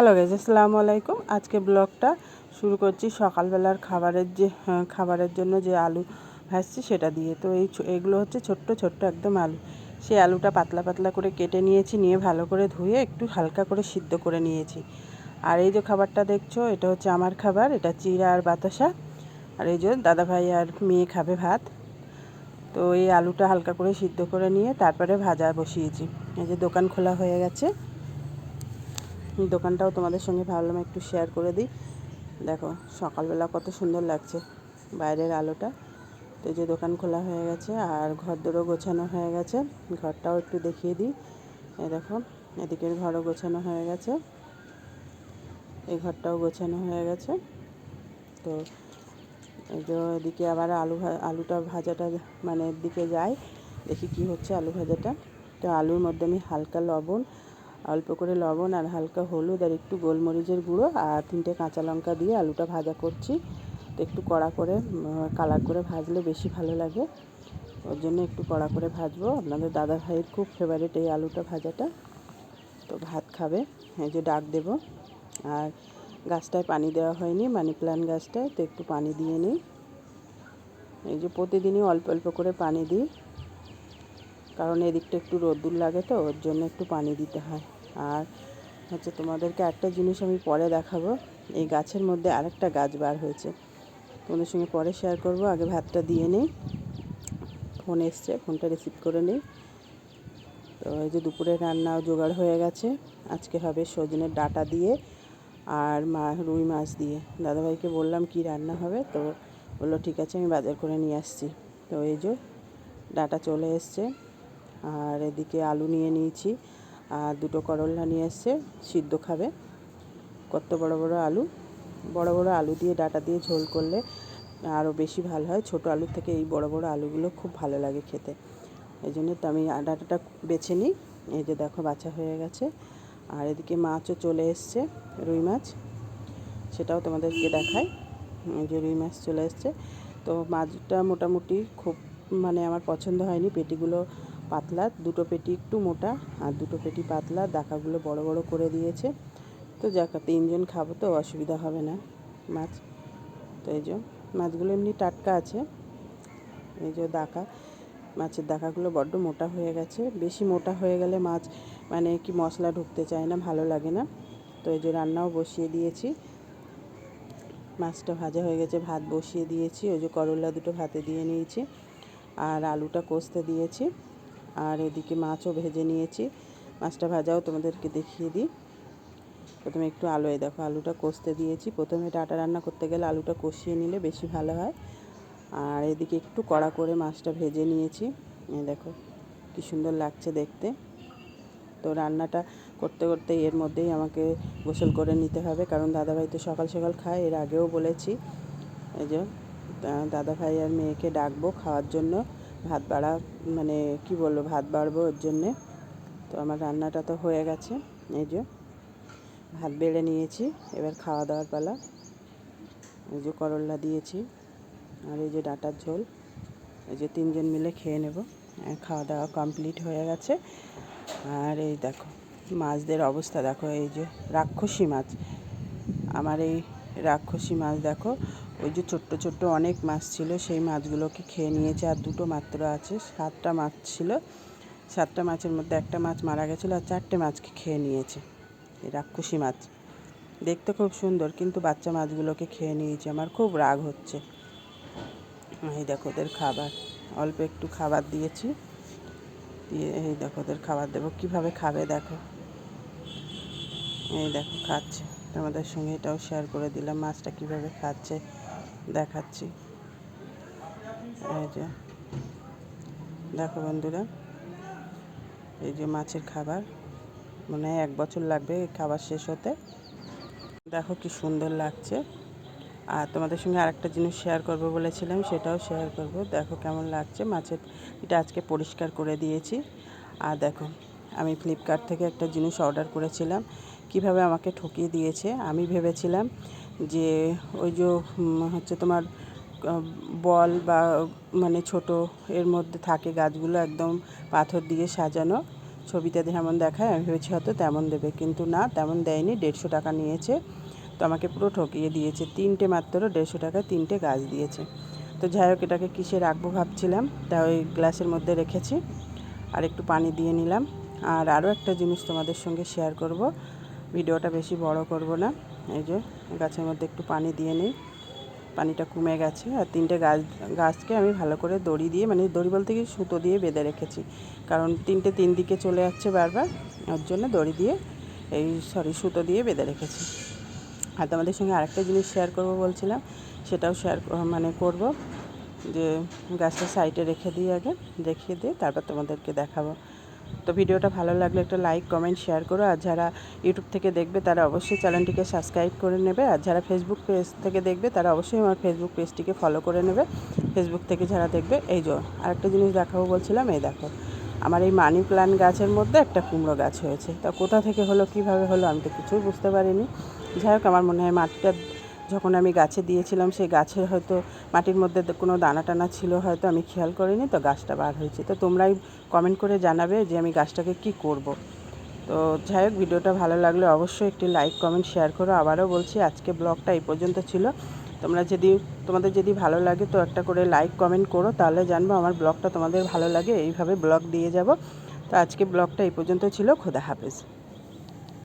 Hello guys আসসালামু আলাইকুম। আজকে ব্লগটা শুরু করছি সকালবেলার খাবারের যে হ্যাঁ, খাবারের জন্য যে আলু ভাজছি সেটা দিয়ে। তো এই এগুলো হচ্ছে ছোট্ট ছোট্ট একদম আলু। সেই আলুটা পাতলা পাতলা করে কেটে নিয়েছি নিয়ে ভালো করে ধুয়ে একটু হালকা করে সিদ্ধ করে নিয়েছি। আর এই যে খাবারটা দেখছ এটা হচ্ছে আমার খাবার এটা চিরা আর বাতাসা। আর এই যে দাদাভাই আর মেয়ে খাবে ভাত। তো এই আলুটা হালকা করে সিদ্ধ করে নিয়ে তারপরে ভাজা বসিয়েছি। এই যে দোকান খোলা হয়ে গেছে। দোকানটাও তোমাদের সঙ্গে ভাবলাম একটু শেয়ার করে দিই। দেখো, সকালবেলা কত সুন্দর লাগছে বাইরের আলোটা। তো যে দোকান খোলা হয়ে গেছে আর ঘর দোরও গোছানো হয়ে গেছে। ঘরটাও একটু দেখিয়ে দিই। এই দেখো, এদিকের ঘরও গোছানো হয়ে গেছে। এই ঘরটাও গোছানো হয়ে গেছে। তো এই এদিকে আবার আলু আলুটা ভাজাটা মানে দিকে যায়। দেখি কি হচ্ছে আলু ভাজাটা। তো আলুর মধ্যে আমি হালকা লবণ অল্প করে লবণ আর হালকা হলুদ আর একটু গোলমরিচের গুঁড়ো আর তিনটে কাঁচা লঙ্কা দিয়ে আলুটা ভাজা করছি। তো একটু কড়া করে কালার করে ভাজলে বেশি ভালো লাগে। ওর জন্য একটু কড়া করে ভাজবো। আপনাদের দাদা ভাইয়ের খুব ফেভারিট এই আলুটা ভাজাটা। তো ভাত খাবে, এই যে ডাক দেব। আর গাছটায় পানি দেওয়া হয়নি, মানি প্ল্যান্ট গাছটায়, তো একটু পানি দিয়ে নিই। এই যে প্রতিদিনই অল্প অল্প করে পানি দিই। কারণ এদিকটা একটু রোদ্দুর লাগে তো, ওর জন্য একটু পানি দিতে হয়। আর হচ্ছে তোমাদেরকে একটা জিনিস আমি পরে দেখাবো, এই গাছের মধ্যে আরেকটা গাছ বার হয়েছে। তোমাদের সঙ্গে পরে শেয়ার করব, আগে ভাতটা দিয়ে নিই। ফোন এসছে ফোনটা রিসিভ করে নিই। তো এই যে দুপুরে রান্নাও জোগাড় হয়ে গেছে। আজকে হবে সজনের ডাটা দিয়ে আর মা, রুই মাছ দিয়ে। দাদাভাইকে বললাম কি রান্না হবে, তো বলল, ঠিক আছে, আমি বাজার করে নিয়ে আসছি। তো এই যে ডাটা চলে এসছে। আর এদিকে আলু নিয়ে নিয়েছি। আর দুটো করলা নিয়ে এসছে, সিদ্ধ খাবে। কত বড় বড় আলু। বড় বড় আলু দিয়ে ডাটা দিয়ে ঝোল করলে আরও বেশি ভালো হয়। ছোট আলুর থেকে এই বড় বড় আলুগুলো খুব ভালো লাগে খেতে। এই জন্য তো আমি ডাটাটা বেছে নিই। এই যে দেখো, বাছা হয়ে গেছে। আর এদিকে মাছও চলে এসছে, রুই মাছ। সেটাও তোমাদেরকে এই যে রুই মাছ চলে এসছে। তো মাছটা মোটামুটি খুব মানে আমার পছন্দ হয়নি। পেটিগুলো পাতলা, দুটো পেটি একটু মোটা আর দুটো পেটি পাতলা, দাকাগুলো বড় বড় করে দিয়েছে। তো যাক তিনজন খাব তো, অসুবিধা হবে না মাছ। তো এই যে, মাছগুলো এমনি টাটকা আছে। এই যে দাকা, মাছের দাকাগুলো বড্ড মোটা হয়ে গেছে। বেশি মোটা হয়ে গেলে মাছ মানে কি মশলা ঢুকতে চায় না, ভালো লাগে না। তো এই যে রান্নাও বসিয়ে দিয়েছি। মাছটা ভাজা হয়ে গেছে, ভাত বসিয়ে দিয়েছি। ওই যে করলা দুটো ভাতে দিয়ে নিয়েছি। আর আলুটা কষতে দিয়েছি। আর এদিকে মাছও ভেজে নিয়েছি। মাছটা ভাজাও তোমাদেরকে দেখিয়ে দিই। প্রথমে একটু আলোয় দেখো আলুটা কষতে দিয়েছি। প্রথমে ডাটা রান্না করতে গেলে আলুটা কষিয়ে নিলে বেশি ভালো হয়। আর এদিকে একটু কড়া করে মাছটা ভেজে নিয়েছি। দেখো কি সুন্দর লাগছে দেখতে। তো রান্নাটা করতে করতে এর মধ্যেই আমাকে গোসল করে নিতে হবে। কারণ দাদাভাই তো সকাল সকাল খায়, এর আগেও বলেছি। এই যে দাদাভাই আর মেয়েকে ডাকবো খাওয়ার জন্য। ভাত বাড়া মানে কি বলব, ভাত বাড়বো ওর জন্যে। তো আমার রান্নাটা তো হয়ে গেছে, এই যে। ভাত বেড়ে নিয়েছি, এবার খাওয়া দাওয়ার পালা। এই যে করল্লা দিয়েছি, আর এই যে ডাটার ঝোল। এই যে তিনজন মিলে খেয়ে নেব। খাওয়া দাওয়া কমপ্লিট হয়ে গেছে। আর এই দেখো, মাছদের অবস্থা দেখো, এই যে রাক্ষসী মাছ। আমার এই রাক্ষসী মাছ, দেখো। ওই যে ছোট্ট ছোট্ট অনেক মাছ ছিল, সেই মাছগুলোকে খেয়ে নিয়েছে। আর দুটো মাত্র আছে, সাতটা মাছ ছিল। সাতটা মাছের মধ্যে একটা মাছ মারা গেছিল আর চারটে মাছকে খেয়ে নিয়েছে, এই রাক্ষসী মাছ। দেখতে খুব সুন্দর, কিন্তু বাচ্চা মাছগুলোকে খেয়ে নিয়েছে। আমার খুব রাগ হচ্ছে। এই দেখো, ওদের খাবার। অল্প একটু খাবার দিয়েছি। দিয়ে এই দেখো, ওদের খাবার দেবো। কীভাবে খাবে দেখো? এই দেখো, খাচ্ছে। তোমাদের সঙ্গে এটাও শেয়ার করে দিলাম, মাছটা কীভাবে খাচ্ছে দেখাচ্ছি। এই যে, দেখো বন্ধুরা, এই যে মাছের খাবার, মনে এক বছর লাগবে খাবার শেষ হতে। দেখো কি সুন্দর লাগছে। আর তোমাদের সঙ্গে আরেকটা জিনিস শেয়ার করব বলেছিলাম, সেটাও শেয়ার করব। দেখো কেমন লাগছে মাছের, এটা আজকে পরিষ্কার করে দিয়েছি। আর দেখো, আমি ফ্লিপকার্ট থেকে একটা জিনিস অর্ডার করেছিলাম কীভাবে আমাকে ঠকিয়ে দিয়েছে, আমি ভেবেছিলাম যে ওই যে হচ্ছে তোমার বল বা মানে ছোট এর মধ্যে থাকে গাছগুলো একদম পাথর দিয়ে সাজানো ছবিতে যেমন দেখায়, আমি ভেবেছি হয়তো তেমন দেবে, কিন্তু না, তেমন দেয়নি, দেড়শো টাকা নিয়েছে, তো আমাকে পুরো ঠকিয়ে দিয়েছে, তিনটে মাত্র দেড়শো টাকায় তিনটে গাছ দিয়েছে। তো যাই হোক, এটাকে কিসে রাখব ভাবছিলাম, তা ওই গ্লাসের মধ্যে রেখেছি, আর একটু পানি দিয়ে নিলাম। আর আরও একটা জিনিস তোমাদের সঙ্গে শেয়ার করব ভিডিওটা বেশি বড় করব না। এই যে গাছের মধ্যে একটু পানি দিয়ে নিই। পানিটা কমে গেছে আর তিনটে গাছ, গাছকে আমি ভালো করে দড়ি দিয়ে মানে দড়ি বলতে কি সুতো দিয়ে বেঁধে রেখেছি। কারণ তিনটে তিন দিকে চলে যাচ্ছে বারবার, ওর জন্য দড়ি দিয়ে এই সরি সুতো দিয়ে বেঁধে রেখেছি। আর তোমাদের সঙ্গে আরেকটা জিনিস শেয়ার করব বলছিলাম, সেটাও শেয়ার মানে করব। যে গাছটা সাইডে রেখে দিই আগে রেখে দিয়ে তারপর তোমাদেরকে দেখাবো। তো ভিডিওটা ভালো লাগলে একটা লাইক কমেন্ট শেয়ার করো। আর যারা ইউটিউব থেকে দেখবে, তারা অবশ্যই চ্যানেলটিকে সাবস্ক্রাইব করে নেবে। আর যারা ফেসবুক পেজ থেকে দেখবে, তারা অবশ্যই আমার ফেসবুক পেজটিকে ফলো করে নেবে। ফেসবুক থেকে যারা দেখবে, এই যে আরেকটা জিনিস দেখাবো বলছিলাম, এই দেখো। আমার এই মানি প্লান্ট গাছের মধ্যে একটা কুমড়ো গাছ হয়েছে। তা কোথা থেকে হলো, কীভাবে হলো, আমি তো কিছুই বুঝতে পারিনি। যাই হোক, আমার মনে হয় মাটিটা যখন আমি গাছে দিয়েছিলাম, সেই গাছের হয়তো মাটির মধ্যে কোনো দানা টানা ছিল, হয়তো আমি খেয়াল করিনি, তো গাছটা বার হয়েছে। তো তোমরাই কমেন্ট করে জানাবে যে আমি গাছটাকে কি করব। তো যাই হোক, ভিডিওটা ভালো লাগলে অবশ্যই একটি লাইক কমেন্ট শেয়ার করো। আবারও বলছি, আজকে ব্লগটা এই পর্যন্ত ছিল। তোমরা যদি, তোমাদের যদি ভালো লাগে, তো একটা করে লাইক কমেন্ট করো, তাহলে জানব আমার ব্লগটা তোমাদের ভালো লাগে। এইভাবে ব্লগ দিয়ে যাব। তো আজকে ব্লগটা এই পর্যন্ত ছিল। খোদা হাফেজ।